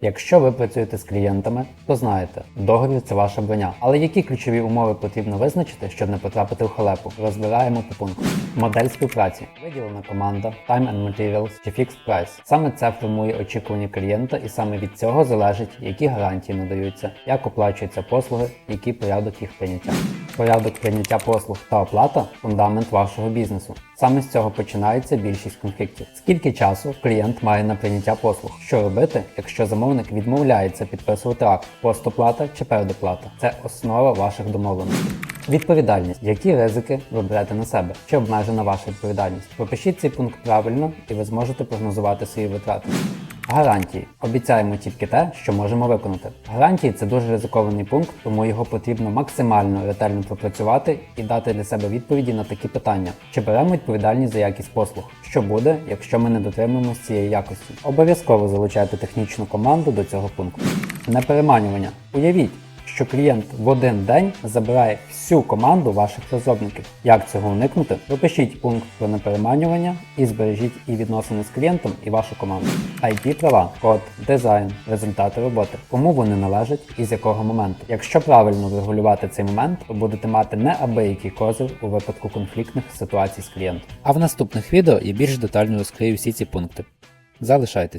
Якщо ви працюєте з клієнтами, то знаєте, договір це ваша броня. Але які ключові умови потрібно визначити, щоб не потрапити в халепу? Розбираємо по пункту. Модель співпраці, виділена команда, time and materials чи fixed price. Саме це формує очікування клієнта, і саме від цього залежить, які гарантії надаються, як оплачуються послуги, який порядок їх прийняття. Порядок прийняття послуг та оплата фундамент вашого бізнесу. Саме з цього починається більшість конфліктів. Скільки часу клієнт має на прийняття послуг? Що робити, якщо замовник відмовляється підписувати акт, постоплата чи передоплата? Це основа ваших домовленостей. Відповідальність. Які ризики ви берете на себе? Чи обмежена ваша відповідальність? Пропишіть цей пункт правильно, і ви зможете прогнозувати свої витрати. Гарантії. Обіцяємо тільки те, що можемо виконати. Гарантії це дуже ризикований пункт, тому його потрібно максимально ретельно пропрацювати і дати для себе відповіді на такі питання: чи беремо відповідальність за якість послуг? Що буде, якщо ми не дотримуємося цієї якості? Обов'язково залучайте технічну команду до цього пункту. Непереманювання. Уявіть, що клієнт в один день забирає всю команду ваших розробників. Як цього уникнути? Пропишіть пункт про непереманювання і збережіть і відносини з клієнтом, і вашу команду. IT права, код, дизайн, результати роботи. Кому вони належать і з якого моменту. Якщо правильно врегулювати цей момент, то будете мати неабиякий козир у випадку конфліктних ситуацій з клієнтом. А в наступних відео я більш детально розкрию всі ці пункти. Залишайтесь.